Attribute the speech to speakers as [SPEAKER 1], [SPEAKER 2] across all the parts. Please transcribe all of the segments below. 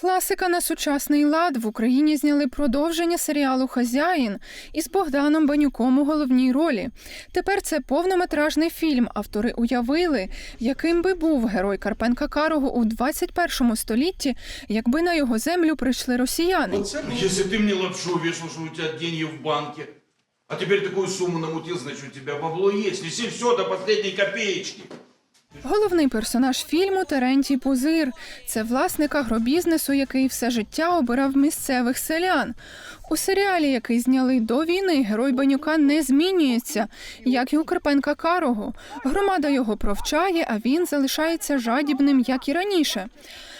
[SPEAKER 1] Класика на сучасний лад в Україні зняли продовження серіалу Хазяїн із Богданом Банюком у головній ролі. Тепер це повнометражний фільм. Автори уявили, яким би був герой Карпенка Карого у 21 столітті, якби на його землю прийшли росіяни.
[SPEAKER 2] Если ты мне лапшу вешал, что у тебя деньги в банке, а теперь такую сумму намутил, значит у тебя бабло есть. Неси все до последней копеечки.
[SPEAKER 1] Головний персонаж фільму Терентій Пузир. Це власник агробізнесу, який все життя обирав місцевих селян. У серіалі, який зняли до війни, герой Банюка не змінюється, як і у Карпенка Карого. Громада його провчає, а він залишається жадібним, як і раніше.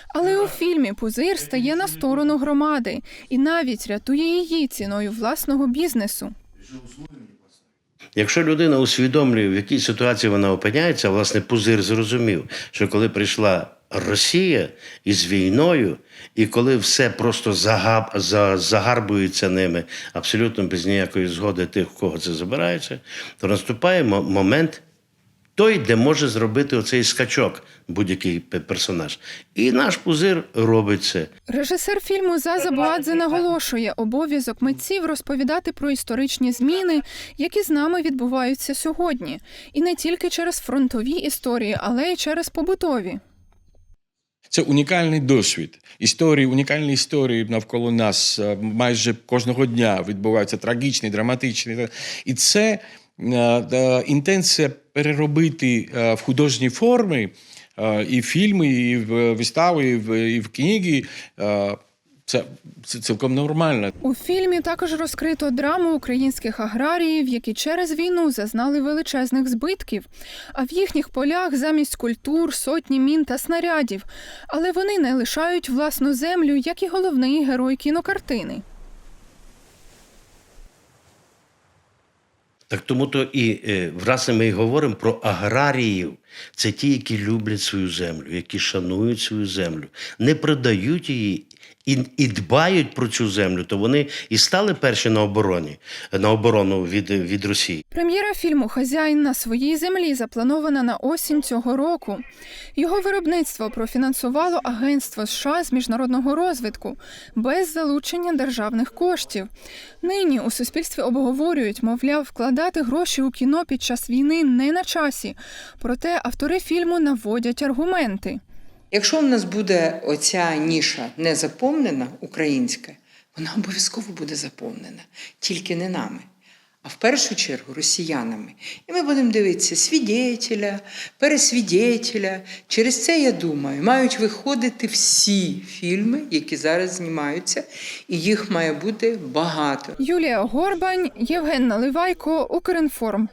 [SPEAKER 1] Але у фільмі Пузир стає на сторону громади і навіть рятує її ціною власного бізнесу.
[SPEAKER 3] Якщо людина усвідомлює, в якій ситуації вона опиняється, власне, пузир зрозумів, що коли прийшла Росія із війною, і коли все просто загаб, за, загарбується ними абсолютно без ніякої згоди тих, в кого це забирається, то наступає момент той, де може зробити оцей скачок будь-який персонаж. І наш пузир робить це.
[SPEAKER 1] Режисер фільму Заза Буадзе наголошує обов'язок митців розповідати про історичні зміни, які з нами відбуваються сьогодні, і не тільки через фронтові історії, але й через побутові.
[SPEAKER 4] Це унікальний досвід. Історії, унікальні історії навколо нас е, майже кожного дня відбуваються трагічні, драматичні. І це інтенція переробити е, в художні форми е, і фільми, і в вистави, і в, книги. е, Це, це цілком нормально.
[SPEAKER 1] У фільмі також розкрито драму українських аграріїв, які через війну зазнали величезних збитків. А в їхніх полях замість культур сотні мін та снарядів. Але вони не лишають власну землю, як і головний герой кінокартини.
[SPEAKER 3] Так тому то і власне ми і говоримо про аграріїв. Це ті, які люблять свою землю, які шанують свою землю, не продають її і, і дбають про цю землю. То вони і стали перші на обороні на оборону від, від Росії.
[SPEAKER 1] Прем'єра фільму Хазяїн на своїй землі запланована на осінь цього року. Його виробництво профінансувало Агентство США з міжнародного розвитку без залучення державних коштів. Нині у суспільстві обговорюють, мовляв, вкладати гроші у кіно під час війни не на часі. Проте автори фільму наводять аргументи.
[SPEAKER 5] Якщо в нас буде оця ніша не заповнена, українська, вона обов'язково буде заповнена, тільки не нами, а в першу чергу росіянами. І ми будемо дивитися свідетеля, пересвідетеля. Через це, я думаю, мають виходити всі фільми, які зараз знімаються, і їх має бути багато.
[SPEAKER 1] Юлія Горбань, Євген Наливайко, Укрінформ.